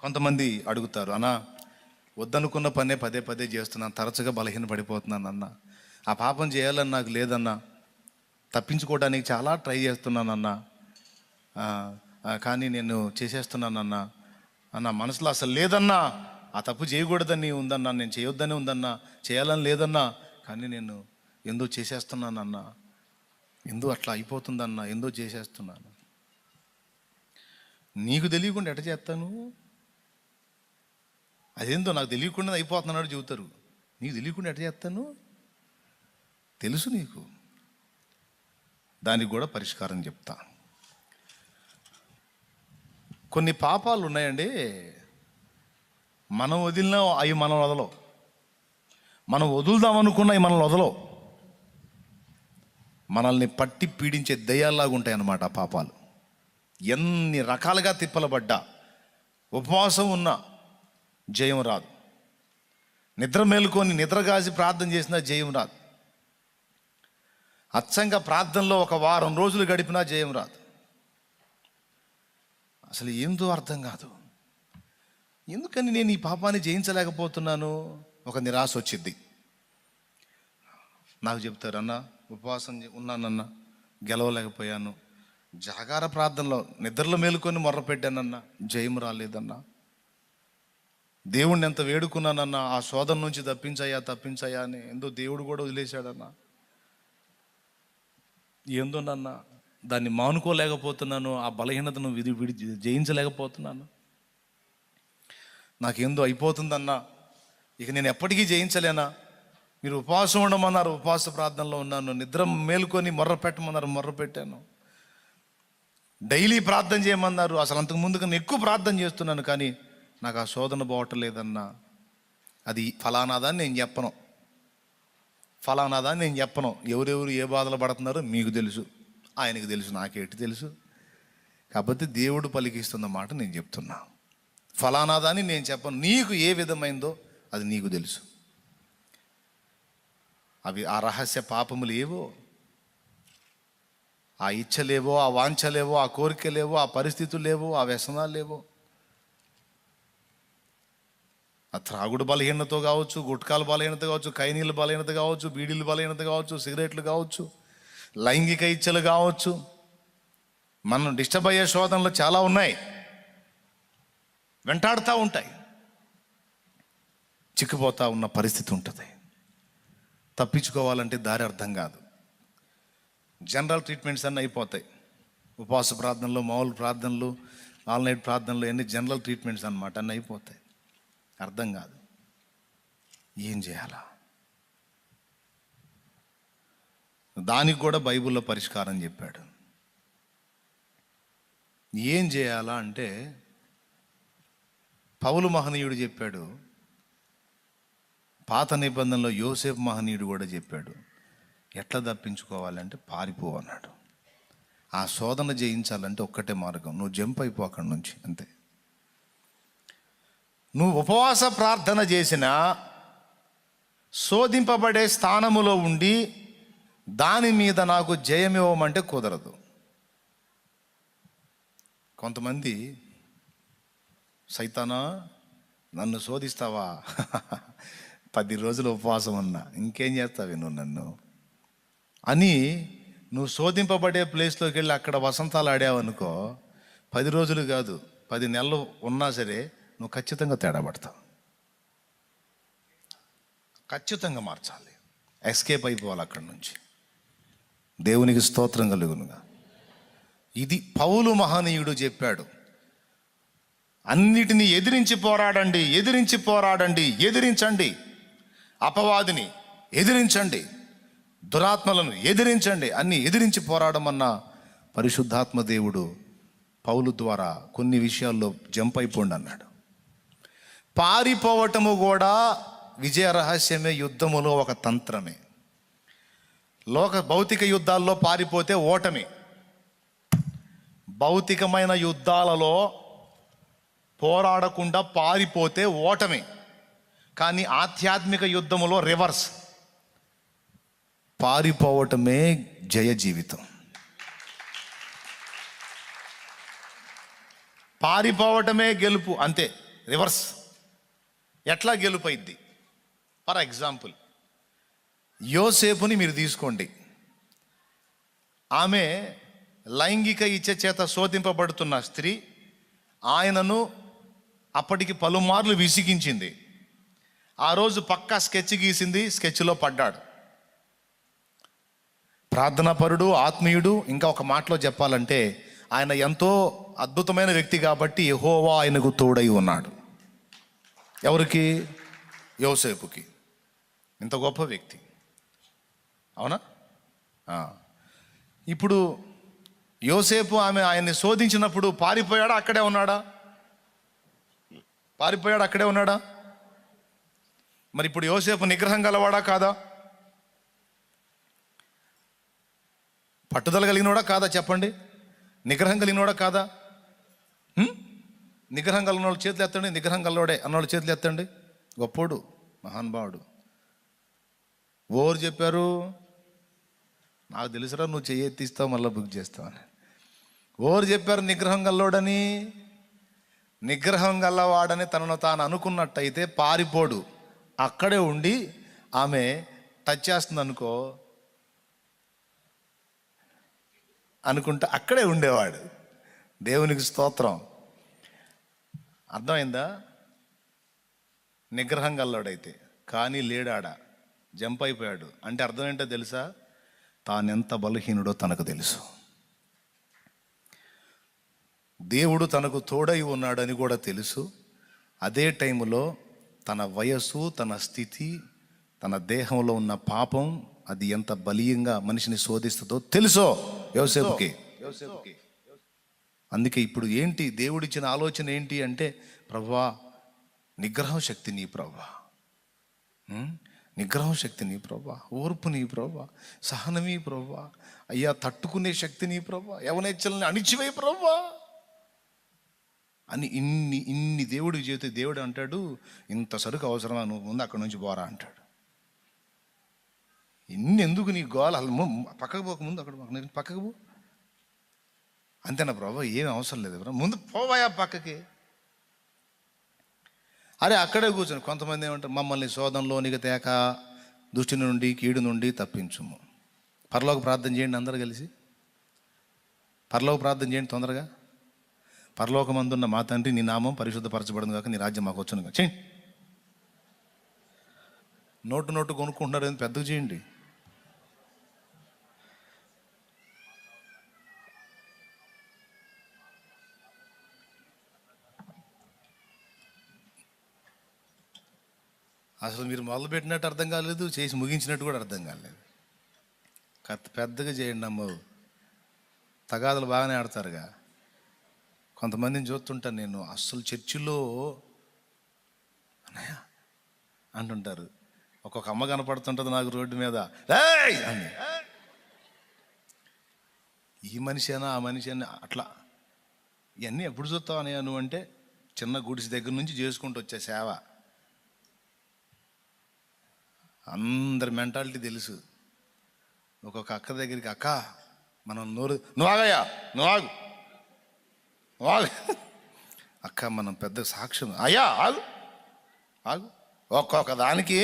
కొంతమంది అడుగుతారు అన్నా వద్దనుకున్న పనే పదే పదే చేస్తున్నాను తరచుగా బలహీన పడిపోతున్నాను అన్న. ఆ పాపం చేయాలని నాకు లేదన్నా. తప్పించుకోవడానికి చాలా ట్రై చేస్తున్నానన్నా కానీ నేను చేసేస్తున్నానన్నా అన్న. మనసులో అసలు లేదన్నా. ఆ తప్పు చేయకూడదని ఉందన్నా నేను చేయొద్దని ఉందన్నా చేయాలని లేదన్నా కానీ నేను ఎందో చేసేస్తున్నానన్నా ఎందుకు అట్లా అయిపోతుందన్నా ఎందో చేసేస్తున్నాను. నీకు తెలియకుండా ఎట చేస్తాను? అదేందో నాకు తెలియకుండా అయిపోతున్నాడు చెబుతారు. నీకు తెలియకుండా ఎట్లా చేస్తాను? తెలుసు నీకు. దానికి కూడా పరిష్కారం చెప్తా. కొన్ని పాపాలు ఉన్నాయండి. మనం వదిలినా అవి మనం వదలవు. మనం వదులుదాం అనుకున్న అవి వదలవు. మనల్ని పట్టి పీడించే దయ్యాల్లాగా ఉంటాయన్నమాట ఆ పాపాలు. ఎన్ని రకాలుగా తిప్పలబడ్డా. ఉపవాసం ఉన్నా జయం రాదు. నిద్ర మేలుకొని నిద్ర కాసి ప్రార్థన చేసినా జయం రాదు. అచ్చంగా ప్రార్థనలో ఒక వారం రోజులు గడిపినా జయం రాదు. అసలు ఏందో అర్థం కాదు. ఎందుకని నేను ఈ పాపాన్ని జయించలేకపోతున్నాను? ఒక నిరాశ వచ్చింది నాకు చెప్తారు అన్న ఉపవాసం ఉన్నానన్న గెలవలేకపోయాను. జాగార ప్రార్థనలో నిద్రలో మేలుకొని మొర్ర పెట్టానన్న జయం రాలేదన్నా. దేవుణ్ణి ఎంత వేడుకున్నానన్నా ఆ శోధన నుంచి తప్పించాయా తప్పించాయా అని ఎందో దేవుడు కూడా వదిలేశాడన్నా. ఏందో దాన్ని మానుకోలేకపోతున్నాను ఆ బలహీనతను విధి విడి జయించలేకపోతున్నాను. నాకేందో అయిపోతుందన్నా. ఇక నేను ఎప్పటికీ జయించలేనా? మీరు ఉపవాసం ఉండమన్నారు ఉపవాస ప్రార్థనలో ఉన్నాను నిద్ర మేలుకొని మొర్ర పెట్టమన్నారు మొర్ర పెట్టాను. డైలీ ప్రార్థన చేయమన్నారు అసలు అంతకు ముందు కన్నా ఎక్కువ ప్రార్థన చేస్తున్నాను కానీ నాకు ఆ శోధన పోవట్లేదన్నా అది ఫలానాదాన్ని నేను చెప్పను. ఫలానాదాన్ని నేను చెప్పను. ఎవరెవరు ఏ బాధలు పడుతున్నారో మీకు తెలుసు. ఆయనకు తెలుసు నాకేటి తెలుసు. కాకపోతే దేవుడు పలికిస్తున్న మాట నేను చెప్తున్నా. ఫలానాదాన్ని నేను చెప్పను. నీకు ఏ విధమైందో అది నీకు తెలుసు. అవి ఆ రహస్య పాపములు ఏవో ఆ ఇచ్చలేవో ఆ వాంఛలేవో ఆ కోరికలేవో ఆ పరిస్థితులు లేవో ఆ వ్యసనాలు లేవో ఆ త్రాగుడు బలహీనత కావచ్చు గుట్కాల బలహీనత కావచ్చు కైనీళ్ళ బలహీనత కావచ్చు బీడీల బలహీనత కావచ్చు సిగరెట్లు కావచ్చు లైంగిక ఇచ్చలు కావచ్చు. మనం డిస్టర్బ్ అయ్యే శోధనలు చాలా ఉన్నాయి. వెంటాడుతూ ఉంటాయి. చిక్కుపోతా ఉన్న పరిస్థితి ఉంటుంది. తప్పించుకోవాలంటే దారి అర్థం కాదు. జనరల్ ట్రీట్మెంట్స్ అన్నీ అయిపోతాయి. ఉపవాస ప్రార్థనలు మామూలు ప్రార్థనలు ఆల్ నైట్ ప్రార్థనలు అన్ని జనరల్ ట్రీట్మెంట్స్ అన్నమాట అన్నీ అయిపోతాయి. అర్థం కాదు. ఏం చేయాలా? దానికి కూడా బైబిల్లో పరిష్కారం చెప్పాడు. ఏం చేయాలా అంటే పౌలు మహనీయుడు చెప్పాడు. పాత నిబంధనలో యోసేపు మహనీయుడు కూడా చెప్పాడు. ఎట్లా తప్పించుకోవాలంటే పారిపో అన్నాడు. ఆ శోధన జయించాలంటే ఒక్కటే మార్గం. నువ్వు జంప్ అయిపో అక్కడి నుంచి అంతే. నువ్వు ఉపవాస ప్రార్థన చేసిన శోధింపబడే స్థానములో ఉండి దాని మీద నాకు జయం ఇవ్వమంటే కుదరదు. కొంతమంది సైతానా నన్ను శోధిస్తావా? పది రోజులు ఉపవాసం ఉన్నా ఇంకేం చేస్తావు నువ్వు నన్ను? అని నువ్వు శోధింపబడే ప్లేస్లోకి వెళ్ళి అక్కడ వసంతాలు ఆడావనుకో పది రోజులు కాదు పది నెలలు ఉన్నా సరే నువ్వు ఖచ్చితంగా తేడా పడతావు. ఖచ్చితంగా మార్చాలి. ఎస్కేప్ అయిపోవాలి అక్కడి నుంచి. దేవునికి స్తోత్రం కలుగునుగా. ఇది పౌలు మహనీయుడు చెప్పాడు. అన్నిటినీ ఎదిరించి పోరాడండి ఎదిరించి పోరాడండి ఎదిరించండి. అపవాదిని ఎదిరించండి. దురాత్మలను ఎదిరించండి. అన్ని ఎదిరించి పోరాడమన్న పరిశుద్ధాత్మ దేవుడు పౌలు ద్వారా కొన్ని విషయాల్లో జంప్ అయిపోండి అన్నాడు పారిపోవటము కూడా విజయ రహస్యమే యుద్ధములో ఒక తంత్రమే. లోక భౌతిక యుద్ధాల్లో పారిపోతే ఓటమి. భౌతికమైన యుద్ధాలలో పోరాడకుండా పారిపోతే ఓటమి. కానీ ఆధ్యాత్మిక యుద్ధములో రివర్స్. పారిపోవటమే జయ జీవితం. పారిపోవటమే గెలుపు అంతే రివర్స్. ఎట్లా గెలుపైద్ది? ఫర్ ఎగ్జాంపుల్ యోసేపుని మీరు తీసుకోండి. ఆమె లైంగిక ఇచ్చ చేత శోధింపబడుతున్న స్త్రీ ఆయనను అప్పటికి పలుమార్లు విసిగించింది. ఆ రోజు పక్కా స్కెచ్ గీసింది స్కెచ్లో పడ్డాడు. ప్రార్థనాపరుడు ఆత్మీయుడు ఇంకా ఒక మాటలో చెప్పాలంటే ఆయన ఎంతో అద్భుతమైన వ్యక్తి కాబట్టి ఎహోవా ఆయనకు తోడై ఉన్నాడు. ఎవరికి? యోసేపుకి. ఇంత గొప్ప వ్యక్తి. అవునా? ఇప్పుడు యోసేపు ఆమె ఆయన్ని శోధించినప్పుడు పారిపోయాడా? అక్కడే ఉన్నాడా? పారిపోయాడు? అక్కడే ఉన్నాడా? మరి ఇప్పుడు యోసేపు నిగ్రహం గలవాడా? కాదా? పట్టుదల కలిగినోడా? కాదా? చెప్పండి. నిగ్రహం కలిగినోడా? కాదా? నిగ్రహం కలిగిన వాళ్ళు చేతులు ఎత్తండి నిగ్రహం కలవాడే అన్నోళ్ళు చేతులు ఎత్తండి. గొప్పోడు మహానుభావుడు. ఓరు చెప్పారు నాకు తెలుసురా నువ్వు చెయ్యి ఎత్తిస్తావు మళ్ళీ బుక్ చేస్తావని ఓరు చెప్పారు నిగ్రహం గల్లోడని నిగ్రహం గల్లవాడని తనను తాను అనుకున్నట్టయితే పారిపోడు. అక్కడే ఉండి ఆమె టచ్ చేస్తుంది అనుకో అనుకుంటా అక్కడే ఉండేవాడు. దేవునికి స్తోత్రం. అర్థమైందా? నిగ్రహం గల్లోడైతే కానీ లేడాడ జంప్ అయిపోయాడు అంటే అర్థం ఏంటో తెలుసా? తానెంత బలహీనుడో తనకు తెలుసు. దేవుడు తనకు తోడై ఉన్నాడని కూడా తెలుసు. అదే టైంలో తన వయస్సు తన స్థితి తన దేహంలో ఉన్న పాపం అది ఎంత బలీయంగా మనిషిని శోధిస్తుందో తెలుసో? యోసేపుకి. యోసేపుకి. అందుకే ఇప్పుడు ఏంటి దేవుడిచ్చిన ఆలోచన ఏంటి అంటే ప్రభా నిగ్రహం శక్తి నీ ప్రభా. నిగ్రహం శక్తి నీ ప్రభా ఓర్పు నీ ప్రభా సహనమీ ప్రభా అయ్యా తట్టుకునే శక్తి నీ ప్రభా యవనేచ్చల్ని అణిచివే ప్రభా అని ఇన్ని ఇన్ని దేవుడికి చేతి దేవుడు అంటాడు ఇంత సరుకు అవసరమా? నువ్వు ముందు అక్కడి నుంచి పోరా అంటాడు. ఇన్ని ఎందుకు నీ గోల? పక్కకు పోక ముందు అక్కడ పక్కకు పో. అంతేనా ప్రభా ఏం అవసరం లేదు బ్రో. ముందు పోవాయా పక్కకి? అరే అక్కడే కూర్చొని కొంతమంది ఏమంటారు మమ్మల్ని శోధనలోనికి తేక దృష్టి నుండి కీడు నుండి తప్పించుము. పర్లోకి ప్రార్థన చేయండి అందరు కలిసి. పర్లోకి ప్రార్థన చేయండి తొందరగా. పరలోకమందున్న మా తండ్రి నీ నామం పరిశుద్ధపరచబడింది కాక నీ రాజ్యం మాకు వచ్చును చేయండి నోటు నోటు కొనుక్కుంటున్నారు పెద్దగా చేయండి. అసలు మీరు మొదలు పెట్టినట్టు అర్థం కాలేదు చేసి ముగించినట్టు కూడా అర్థం కాలేదు. కత్త పెద్దగా చేయండి అమ్మ. తగాదులు బాగానే ఆడతారుగా. కొంతమందిని చూస్తుంటాను నేను అస్సలు చర్చిలో అన్నయ్య అంటుంటారు ఒక్కొక్క అమ్మ కనపడుతుంటుంది నాకు రోడ్డు మీద. అని. ఈ మనిషి అయినా ఆ మనిషి అయినా అట్లా. ఇవన్నీ ఎప్పుడు చూస్తావు అన్నయ్య నువ్వు అంటే చిన్న గుడిసి దగ్గర నుంచి చేసుకుంటూ వచ్చే సేవ. అందరి మెంటాలిటీ తెలుసు. ఒక్కొక్క అక్క దగ్గరికి అక్క మనం నోరు నువ్వు ఆగయ్యా నువ్వు ఆగు నువ్వు ఆగు. అక్క మనం పెద్ద సాక్ష్యం అయ్యా ఆగు ఆగు ఒక్కొక్క దానికి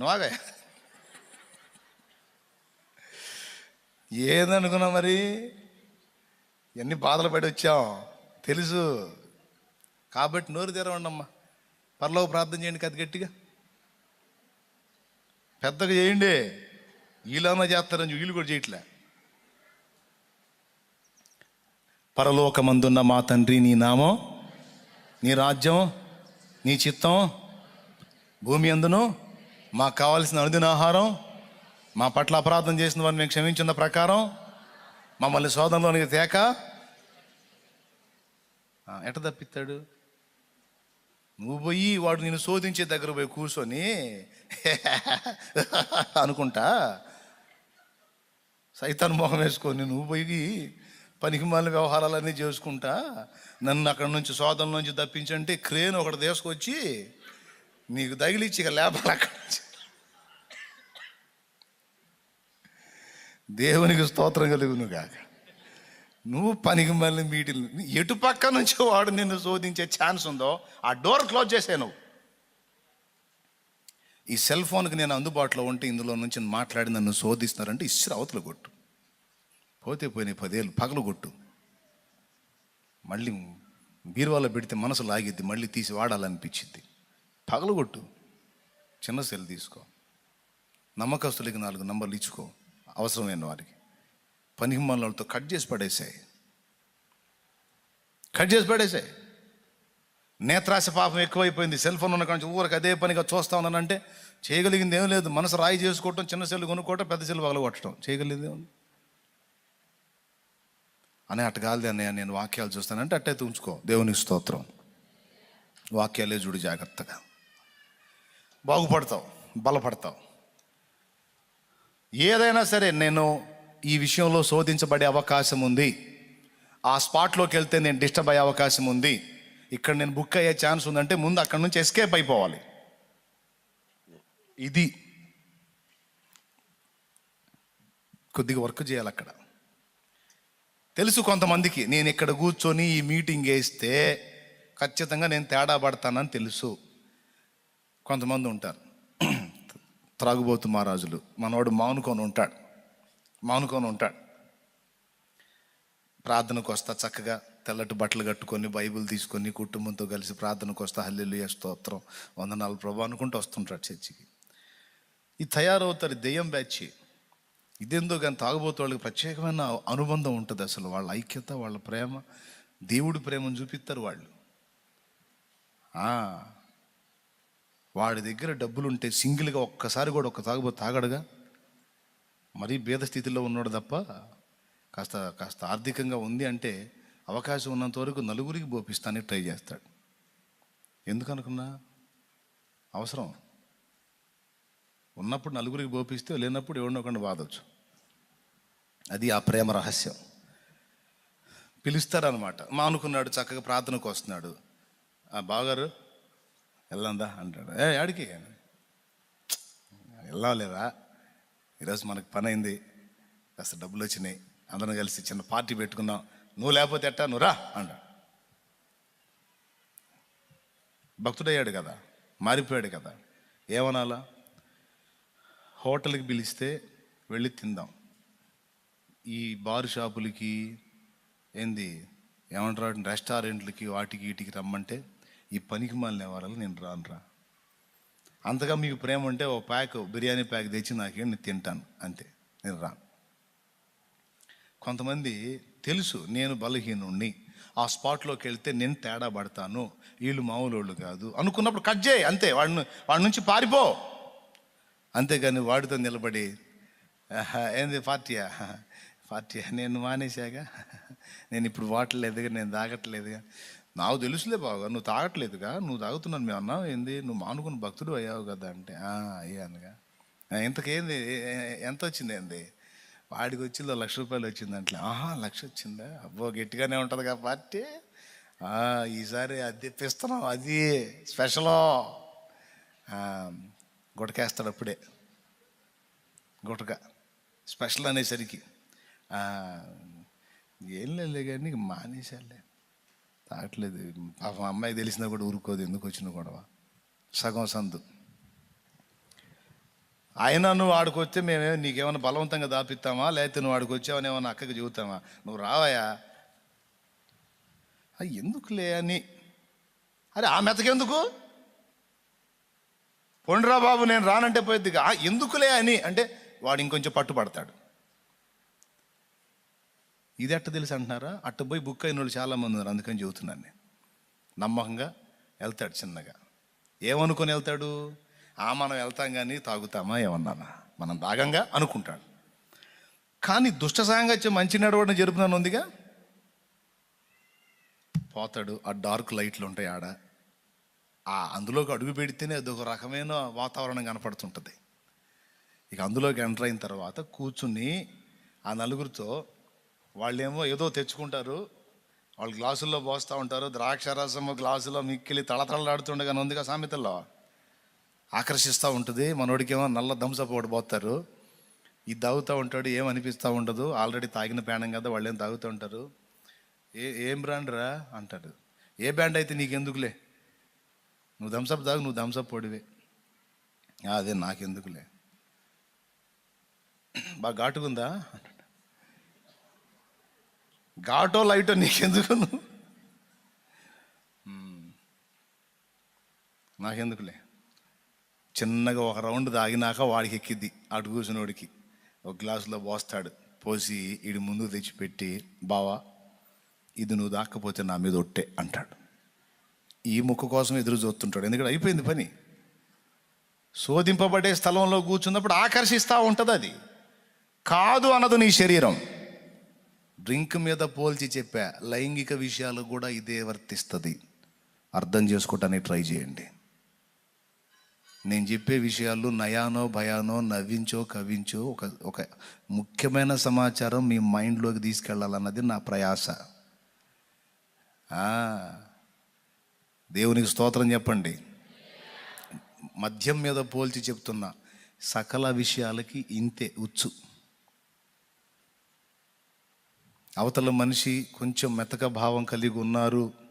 నువ్వు ఆగయ్యా. ఏదనుకున్నా మరి ఎన్ని బాధలు పడి వచ్చాం తెలుసు. కాబట్టి నోరు తెరవండి అమ్మా పర్లో ప్రార్థన చేయండి కది గట్టిగా. పెద్దగా చేయండి. వీళ్ళన్నా చేస్తారని వీళ్ళు కూడా చేయట్లే. పరలోకమందున్న మా తండ్రి నీ నామం నీ రాజ్యం నీ చిత్తం భూమి అందును. మాకు కావాల్సిన అనుదిన ఆహారం మా పట్ల అపరాధం చేసిన వారిని మేము క్షమించిన ప్రకారం మమ్మల్ని శోధనలోనికి తేక. ఎట తప్పిస్తాడు? నువ్వు పోయి వాడు నేను శోధించే దగ్గర పోయి కూర్చొని అనుకుంటా. సైతాన్ మొహం వేసుకొని నువ్వు పోయి పనికి మాలిన వ్యవహారాలన్నీ చేసుకుంటా. నన్ను అక్కడ నుంచి సోదం నుంచి తప్పించంటే క్రేన్ ఒకటి తీసుకొచ్చి నీకు తగిలిచ్చి ఇక లేపాలి అక్కడ నుంచి. దేవునికి స్తోత్రం కలుగును కాక నువ్వు పనికి మళ్ళీ మీటిల్ ఎటు పక్క నుంచి వాడు నిన్ను శోధించే ఛాన్స్ ఉందో ఆ డోర్ క్లోజ్ చేసే నువ్వు. ఈ సెల్ ఫోన్కి నేను అందుబాటులో ఉంటే ఇందులో నుంచి మాట్లాడి నన్ను శోధిస్తున్నారంటే ఇස්සరు అవతల కొట్టు. పోతే పోయినాయి పదేళ్ళు పగలు కొట్టు. మళ్ళీ బీరువాలో పెడితే మనసు లాగిద్ది మళ్ళీ తీసి వాడాలనిపించింది పగలు కొట్టు. చిన్న సెల్ తీసుకో. నమ్మకస్తులకి నాలుగు నంబర్లు ఇచ్చుకో. అవసరమైన వారికి. పనిహిమ్మలతో కట్ చేసి పడేసాయి. కట్ చేసి పడేసాయి. నేత్రాశ పాపం ఎక్కువైపోయింది. సెల్ ఫోన్ ఉన్న కానీ ఊరికి అదే పనిగా చూస్తా ఉన్నానంటే చేయగలిగింది ఏం లేదు. మనసు రాయి చేసుకోవటం చిన్న సెల్ కొనుక్కోవటం పెద్ద సెల్ పగలగొట్టడం. చేయగలిగింది ఏముంది అని అట్ట అన్నయ్య నేను వాక్యాలు చూస్తానంటే అట్టయితే ఉంచుకో దేవుని స్తోత్రం. వాక్యాలే చూడు జాగ్రత్తగా. బాగుపడతావు బలపడతావు. ఏదైనా సరే నేను ఈ విషయంలో శోధించబడే అవకాశం ఉంది. ఆ స్పాట్లోకి వెళ్తే నేను డిస్టర్బ్ అయ్యే అవకాశం ఉంది. ఇక్కడ నేను బుక్ అయ్యే ఛాన్స్ ఉందంటే ముందు అక్కడ నుంచి ఎస్కేప్ అయిపోవాలి. ఇది. కొద్దిగా వర్క్ చేయాలి అక్కడ. తెలుసు కొంతమందికి నేను ఇక్కడ కూర్చొని ఈ మీటింగ్ వేస్తే ఖచ్చితంగా నేను తేడా పడతానని తెలుసు. కొంతమంది ఉంటారు. త్రాగుబోతు మహారాజులు. మనవాడు మానుకొని ఉంటాడు. మానుకొని ఉంటాడు. ప్రార్థనకు వస్తా చక్కగా. తెల్లటి బట్టలు కట్టుకొని బైబిల్ తీసుకొని కుటుంబంతో కలిసి ప్రార్థనకు వస్తా. హల్లెలు స్తోత్రం. వందనాలు ప్రభు అనుకుంటూ వస్తుంటాడు చర్చికి. ఈ తయారవుతారు దెయ్యం బ్యాచ్. ఇదేందో కానీ తాగుబోతు వాళ్ళకి ప్రత్యేకమైన అనుబంధం ఉంటుంది అసలు. వాళ్ళ ఐక్యత వాళ్ళ ప్రేమ దేవుడి ప్రేమను చూపిస్తారు వాళ్ళు. వాడి దగ్గర డబ్బులు ఉంటే సింగిల్గా ఒక్కసారి కూడా ఒక్క తాగుబోతు తాగడుగా? మరీ భేద స్థితిలో ఉన్నాడు తప్ప కాస్త కాస్త ఆర్థికంగా ఉంది అంటే అవకాశం ఉన్నంత వరకు నలుగురికి బోపిస్తానికి ట్రై చేస్తాడు. ఎందుకనుకున్నా అవసరం. ఉన్నప్పుడు నలుగురికి బోపిస్తే లేనప్పుడు ఎవరినో ఒకరిని బాధొచ్చు అది ఆ ప్రేమ రహస్యం. పిలుస్తారనమాట మా అనుకున్నాడు చక్కగా ప్రార్థనకు వస్తున్నాడు. ఆ బావగారు వెళ్ళందా? అంటాడు. ఏ ఆడికి వెళ్ళాలేదా ఈరోజు మనకు పని అయింది కాస్త డబ్బులు వచ్చినాయి. అందరం కలిసి చిన్న పార్టీ పెట్టుకున్నాం. నువ్వు లేకపోతే ఎట్టా? నువ్వు రా అంటాడు. భక్తుడయ్యాడు కదా మారిపోయాడు కదా. ఏమనాలా? హోటల్కి పిలిస్తే వెళ్ళి తిందాం. ఈ బార్ షాపులకి ఏంది ఏమంటారు రెస్టారెంట్లకి వాటికి వీటికి రమ్మంటే ఈ పనికి మాలిన వాళ్ళని నేను రాను రా. అంతగా మీకు ప్రేమ ఉంటే ఓ ప్యాక్ బిర్యానీ ప్యాక్ తెచ్చి నాకేం నేను తింటాను. అంతే నేను రాను. కొంతమంది తెలుసు నేను బలహీనుణ్ణి. ఆ స్పాట్లోకి వెళ్తే నేను తేడా పడతాను. వీళ్ళు మామూలు వాళ్ళు కాదు. అనుకున్నప్పుడు కట్ చేయి అంతే. వాడిని వాడి నుంచి పారిపో. అంతేగాని వాడితో నిలబడి ఏంది పార్టీయా పార్టీయా నేను మానేశాగా? నేను ఇప్పుడు వాటలేదుగా నేను తాగట్లేదుగా? నాకు తెలుసులే బాగా నువ్వు తాగట్లేదుగా? నువ్వు తాగుతున్నాను మేము అన్నావు ఏంది? నువ్వు మానుకుని భక్తుడు అయ్యావు కదా అంటే అయ్యానుగా. ఇంతకేంది? ఎంత వచ్చింది ఏంది? వాడికి వచ్చిందో లక్ష రూపాయలు వచ్చింది అంటే ఆహా లక్ష వచ్చిందా? అబ్బో గట్టిగానే ఉంటుందిగా పార్టీ. ఈసారి అది తెప్పిస్తున్నాం అది స్పెషలో. గుటకేస్తాడు అప్పుడే. గుటక. స్పెషల్ అనేసరికి. ఏం లేదు కానీ మానేశాలే తాగట్లేదు. పాపం అమ్మాయి తెలిసినా కూడా ఊరుకోదు ఎందుకు వచ్చిన గొడవ. సగం సందు. ఆయన నువ్వు ఆడుకొస్తే మేమే నీకేమైనా బలవంతంగా దాపిస్తామా? లేకపోతే నువ్వు ఆడికి వచ్చావని అక్కకి చెబుతామా? నువ్వు రావాయా ఎందుకులే అని. అరే ఆ మెతకెందుకు? పొండ్రా బాబు నేను రానంటే పోయిద్దిగా. ఎందుకులే అని. అంటే వాడు ఇంకొంచెం పట్టుపడతాడు ఇది ఎట్ట తెలుసు అంటున్నారా? అట్ట పోయి బుక్ అయిన వాళ్ళు చాలామంది ఉన్నారు. అందుకని చెబుతున్నాను నేను. నమ్మకంగా వెళ్తాడు చిన్నగా. ఏమనుకొని వెళ్తాడు? ఆ మనం వెళ్తాం కానీ తాగుతామా ఏమన్నానా? మనం తాగంగా అనుకుంటాడు. కానీ దుష్ట సాంగత్యం మంచి నడవడం జరుపునని ఉందిగా? పోతాడు ఆ డార్క్ లైట్లు ఉంటాయి ఆడ. ఆ అందులోకి అడుగు పెడితేనే అదొక రకమైన వాతావరణం కనపడుతుంటుంది. ఇక అందులోకి ఎంటర్ అయిన తర్వాత కూర్చుని ఆ నలుగురితో వాళ్ళేమో ఏదో తెచ్చుకుంటారు. వాళ్ళు గ్లాసుల్లో పోస్తూ ఉంటారు. ద్రాక్ష రసము గ్లాసులో మిక్కిలి తళతళలాడుతుండగానే ఉందిగా సామెతల్లో. ఆకర్షిస్తూ ఉంటుంది. మనోడికేమో నల్ల దంసపు ఒకటి పోతారు. ఇది తాగుతూ ఉంటాడు ఏమనిపిస్తూ ఉండదు. ఆల్రెడీ తాగిన పేణం కదా వాళ్ళు ఏం తాగుతూ ఉంటారు. ఏ ఏం బ్రాండ్ రా? అంటాడు. ఏ బ్రాండ్ అయితే నీకెందుకులే? నువ్వు థమ్సప్ తాగు నువ్వు థమ్సప్ పొడివే. అదే నాకెందుకులే. బాగా ఘాటుకుందా ఘాటో లైటో నీకెందుకు నువ్వు? నాకెందుకులే. చిన్నగా ఒక రౌండ్ తాగినాక వాడికి ఎక్కిద్ది అటు కూర్చున్నోడికి. ఒక గ్లాసులో పోస్తాడు. పోసి ఇడి ముందు తెచ్చిపెట్టి బావా ఇది నువ్వు దాక్కపోతే నా మీద ఒట్టే అంటాడు. ఈ ముక్కు కోసం ఎదురు చూస్తుంటాడు. ఎందుకంటే అయిపోయింది పని. శోధింపబడే స్థలంలో కూర్చున్నప్పుడు ఆకర్షిస్తూ ఉంటుంది అది. కాదు అన్నది నీ శరీరం. డ్రింక్ మీద పోల్చి చెప్పా లైంగిక విషయాలు కూడా ఇదే వర్తిస్తుంది. అర్థం చేసుకోవటానికి ట్రై చేయండి. నేను చెప్పే విషయాలు నయానో భయానో నవ్వించో కవించో ఒక ఒక ముఖ్యమైన సమాచారం మీ మైండ్లోకి తీసుకెళ్ళాలన్నది నా ప్రయాస. దేవునికి స్తోత్రం చెప్పండి. మద్యం మీద పోల్చి చెప్తున్నా సకల విషయాలకి ఇంతే ఉచ్చు. అవతల మనిషి కొంచెం మెతక భావం కలిగి ఉన్నారు.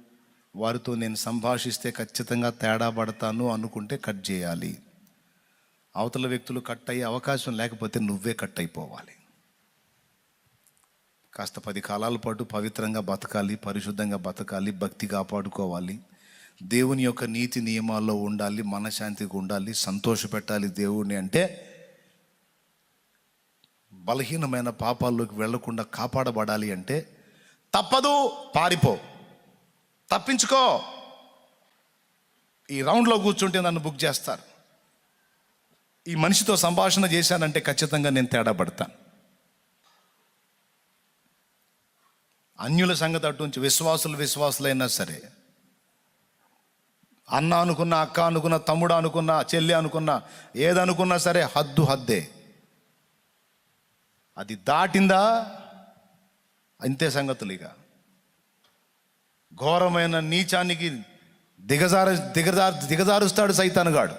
వారితో నేను సంభాషిస్తే ఖచ్చితంగా తేడా పడతాను అనుకుంటే కట్ చేయాలి. అవతల వ్యక్తులు కట్ అయ్యే అవకాశం లేకపోతే నువ్వే కట్ అయిపోవాలి. కాస్త పది కాలాల పాటు పవిత్రంగా బతకాలి పరిశుద్ధంగా బతకాలి భక్తి కాపాడుకోవాలి దేవుని యొక్క నీతి నియమాల్లో ఉండాలి మనశాంతిగా ఉండాలి సంతోష పెట్టాలి దేవుణ్ణి అంటే బలహీనమైన పాపాల్లోకి వెళ్ళకుండా కాపాడబడాలి అంటే తప్పదు పారిపో. తప్పించుకో. ఈ రౌండ్లో కూర్చుంటే నన్ను బుక్ చేస్తారు. ఈ మనిషితో సంభాషణ చేశానంటే ఖచ్చితంగా నేను తేడా పడతాను. అన్యుల సంగతి అటుంచి విశ్వాసులు విశ్వాసులైనా సరే అన్న అనుకున్న అక్క అనుకున్న తమ్ముడు అనుకున్న చెల్లి అనుకున్న ఏదనుకున్నా సరే హద్దు హద్దే. అది దాటిందా? అంతే సంగతులు ఇక. ఘోరమైన నీచానికి దిగజార దిగజారు దిగజారుస్తాడు సైతానుగాడు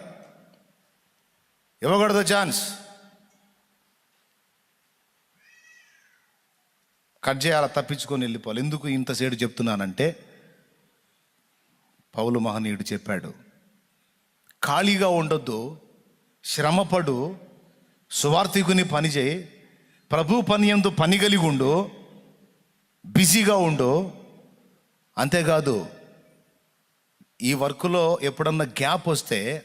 ఇవ్వకూడదు ఛాన్స్ కట్ చేయాల తప్పించుకొని వెళ్ళిపోవాలి. ఎందుకు ఇంతసేపు చెప్తున్నానంటే పౌలు మహనీయుడు చెప్పాడు ఖాళీగా ఉండొద్దు శ్రమపడు సువార్థికుని పని చేయి ప్రభు పని ఎందు పని కలిగి ఉండు బిజీగా ఉండు అంతేకాదు ఈ వర్క్లో ఎప్పుడన్నా గ్యాప్ వస్తే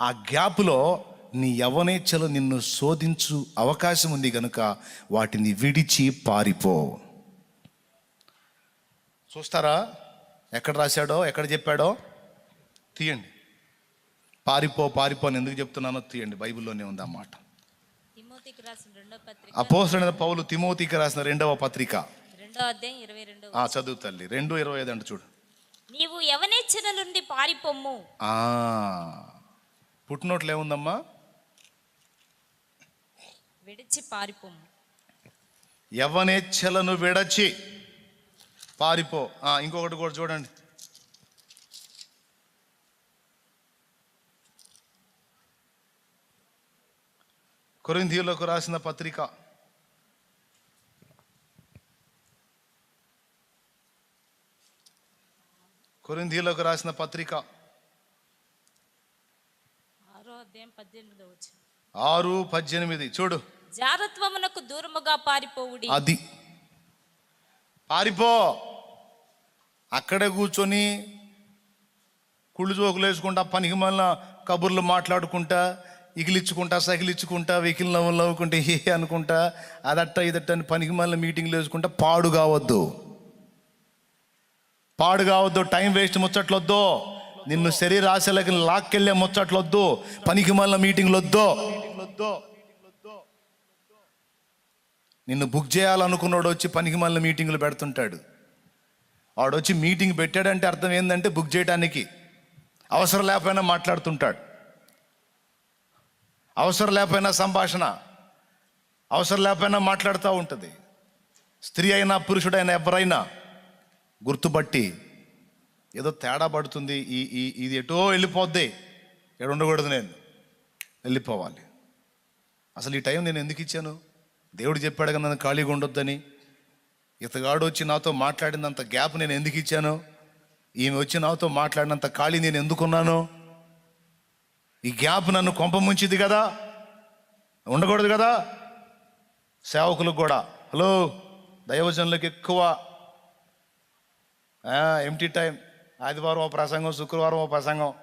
ఆ గ్యాప్లో నీ యవనేచ్ఛలు నిన్ను శోధించు అవకాశం ఉంది కనుక వాటిని విడిచి పారిపో. చూస్తారా? ఎక్కడ రాశాడో? ఎక్కడ చెప్పాడో? తీయండి. పారిపో పారిపో అని ఎందుకు చెప్తున్నానో తీయండి. బైబిల్లోనే ఉంది ఆ మాట. తిమోతికి రాసిన రెండో పత్రిక. అపోసరైన పౌలు తిమోతికి రాసిన రెండవ పత్రిక. రెండో అధ్యాయం ఇరవై రెండో ఆ చదువు తల్లి. రెండు ఇరవై ఐదు అంటే చూడు. నీవు యవనేచ్ఛన నుండి పారిపోమ్ము? ఆ, పుట్టినోట్లు ఏముందమ్మా? విడిచి పారిపోమ్ము. యవ్వనేచ్ఛలను విడచి పారిపో. ఆ, ఇంకొకటి కూడా చూడండి. కొరింథీయులకు రాసిన పత్రిక కొరింథీయులకు రాసిన పత్రిక ఆరో పద్దెనిమిదో చూడు. జారత్వమునకు దూరముగా పారిపోవుడి. అది. పారిపో. అక్కడే కూర్చొని కుళ్ళు జోకులు వేసుకుంటా పనికి మళ్ళా కబుర్లు మాట్లాడుకుంటా ఇగిలిచ్చుకుంటా సగిలిచ్చుకుంటా వెకిల్ నవ్వులు నవ్వుకుంటా ఏ అనుకుంటా అదట్ట ఇదట్ట అని పనికి మళ్ళీ మీటింగ్లు వేసుకుంటా పాడు కావద్దు. పాడు కావద్దు టైం వేస్ట్ ముచ్చట్లొద్దు. నిన్ను శరీర ఆశలకి లాక్కెళ్ళే ముచ్చట్లొద్దు పనికి మళ్ళీ మీటింగ్లు వద్దు నిన్ను బుక్ చేయాలనుకున్నాడు వచ్చి పనికి మళ్ళీ మీటింగ్లు పెడుతుంటాడు. వాడు వచ్చి మీటింగ్ పెట్టాడంటే అర్థం ఏంటంటే బుక్ చేయడానికి అవసరం లేకపోయినా మాట్లాడుతుంటాడు. అవసరం లేకపోయినా సంభాషణ. అవసరం లేకపోయినా మాట్లాడుతూ ఉంటుంది. స్త్రీ అయినా పురుషుడైనా ఎవరైనా గుర్తుపట్టి ఏదో తేడా పడుతుంది ఈ ఈ ఇది ఎటో వెళ్ళిపోద్ది. ఎక్కడ ఉండకూడదు నేను. వెళ్ళిపోవాలి. అసలు ఈ టైం నేను ఎందుకు ఇచ్చాను? దేవుడు చెప్పాడు కదా నన్ను ఖాళీగా ఉండొద్దని. ఇతగాడు వచ్చి నాతో మాట్లాడినంత గ్యాప్ నేను ఎందుకు ఇచ్చాను? ఈమె వచ్చి నాతో మాట్లాడినంత ఖాళీ నేను ఎందుకున్నాను ఈ గ్యాప్ నన్ను కొంప ముంచింది కదా? ఉండకూడదు కదా? సేవకులకు కూడా. హలో దైవజనులకు ఎక్కువ ఎంటీ టైం ఆదివారం ఓ ప్రసంగం శుక్రవారం ఓ ప్రసంగం.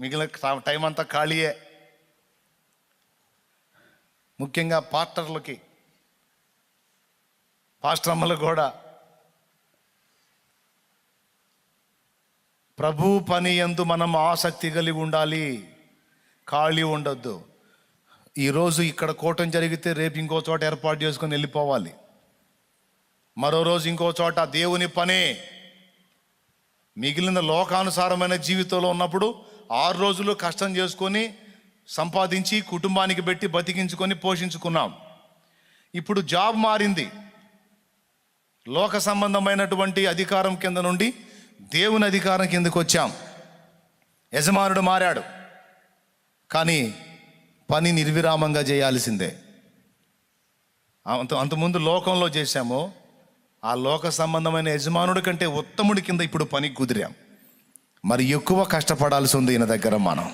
మిగిలిన టైం అంతా ఖాళీయే. ముఖ్యంగా పాస్టర్లకి పాస్టర్ కూడా. ప్రభు పని ఎందు మనం ఆసక్తి కలిగి ఉండాలి. ఖాళీ ఉండొద్దు. ఈరోజు ఇక్కడ కూటం జరిగితే రేపు ఇంకో చోట ఏర్పాటు చేసుకొని వెళ్ళిపోవాలి. మరో రోజు ఇంకో చోట దేవుని పని మిగిలిన లోకానుసారమైన జీవితంలో ఉన్నప్పుడు ఆరు రోజులు కష్టం చేసుకొని సంపాదించి కుటుంబానికి పెట్టి బతికించుకొని పోషించుకున్నాం. ఇప్పుడు జాబ్ మారింది. లోక సంబంధమైనటువంటి అధికారం కింద నుండి దేవుని అధికారం కిందకు వచ్చాం. యజమానుడు మారాడు. కానీ పని నిర్విరామంగా చేయాల్సిందే. అంత అంతకుముందు లోకంలో చేశాము. ఆ లోక సంబంధమైన యజమానుడి కంటే ఉత్తముడి కింద ఇప్పుడు పనికి కుదిరాం. మరి ఎక్కువ కష్టపడాల్సి ఉంది ఈయన దగ్గర మనం.